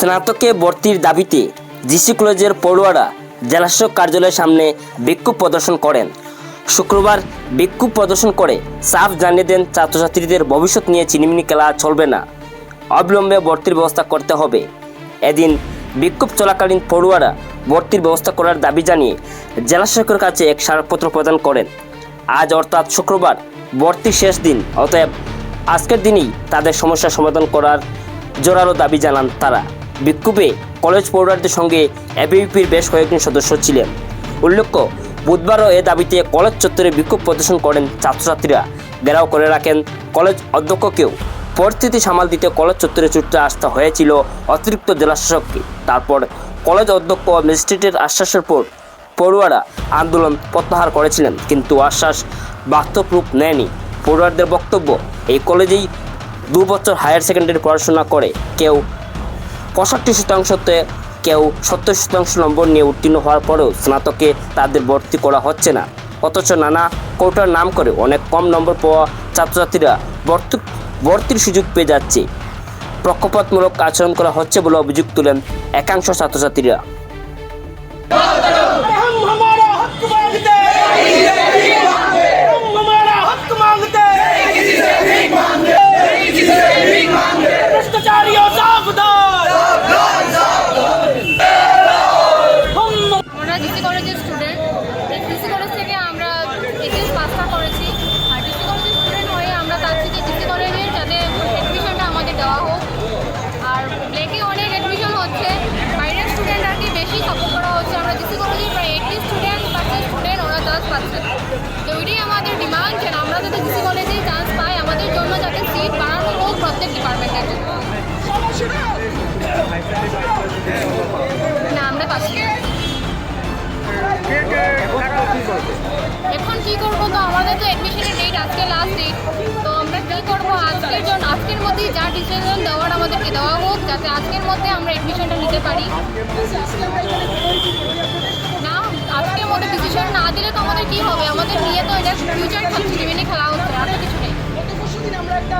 স্নাতকে ভর্তির দাবিতে জিসি কলেজের পড়ুয়ারা জেলাশাসক কার্যালয়ের সামনে বিক্ষোভ প্রদর্শন করেন। শুক্রবার বিক্ষোভ প্রদর্শন করে সাফ জানিয়ে দেন ছাত্রছাত্রীদের ভবিষ্যৎ নিয়ে চিনিমিনি খেলা চলবে না। অবিলম্বে ভর্তির ব্যবস্থা করতে হবে। এদিন বিক্ষোভ চলাকালীন পড়ুয়ারা ভর্তির ব্যবস্থা করার দাবি জানিয়ে জেলাশাসকের কাছে এক স্মারকপত্র প্রদান করেন। আজ অর্থাৎ শুক্রবার ভর্তির শেষ দিন, অতএব আজকের দিনেই তাদের সমস্যার সমাধান করার জোরালো দাবি জানান তারা। বিক্ষোভে কলেজ পড়ুয়ারদের সঙ্গে এবিপির বেশ কয়েকজন সদস্য ছিলেন। উল্লেখ্য, বুধবারও এ দাবিতে কলেজ চত্বরে বিক্ষোভ প্রদর্শন করেন ছাত্রছাত্রীরা। ঘেরাও করে রাখেন কলেজ অধ্যক্ষকেও। পরিস্থিতি সামাল দিতে কলেজ চত্বরে ছুটতে আসতে হয়েছিল অতিরিক্ত জেলাশাসককে। তারপর কলেজ অধ্যক্ষ ও ম্যাজিস্ট্রেটের আশ্বাসের পর পড়ুয়ারা আন্দোলন প্রত্যাহার করেছিলেন, কিন্তু আশ্বাস বাস্তব রূপ নেয়নি। পড়ুয়ারদের বক্তব্য, এই কলেজেই দু বছর হায়ার সেকেন্ডারি পড়াশোনা করে কেউ পঁয়ষট্টি শতাংশতে কেউ সত্তর শতাংশ নম্বর নিয়ে উত্তীর্ণ হওয়ার পরেও স্নাতকে তাদের ভর্তি করা হচ্ছে না। অথচ নানা কোটার নাম করে অনেক কম নম্বর পাওয়া ছাত্রছাত্রীরা ভর্তি ভর্তির সুযোগ পেয়ে যাচ্ছে। পক্ষপাতমূলক আচরণ করা হচ্ছে বলে অভিযোগ তুলেন একাংশ ছাত্রছাত্রীরা। আমাদের তো অ্যাডমিশনের ডেট আজকে লাস্ট ডেট তো আমরা কি করব আজকের জন্য আজকের মধ্যেই যা ডিসিশন দেওয়ার আমাদেরকে দেওয়া হোক, যাতে আজকের মধ্যে আমরা অ্যাডমিশনটা নিতে পারি। না, আজকের মধ্যে ডিসিশন না দিলে তো আমাদের কি হবে? আমাদের নিয়ে তো এটা ফিউচার খেলছি টিভিনে খেলা হচ্ছে, আর কিছু নেই। আমরা একটা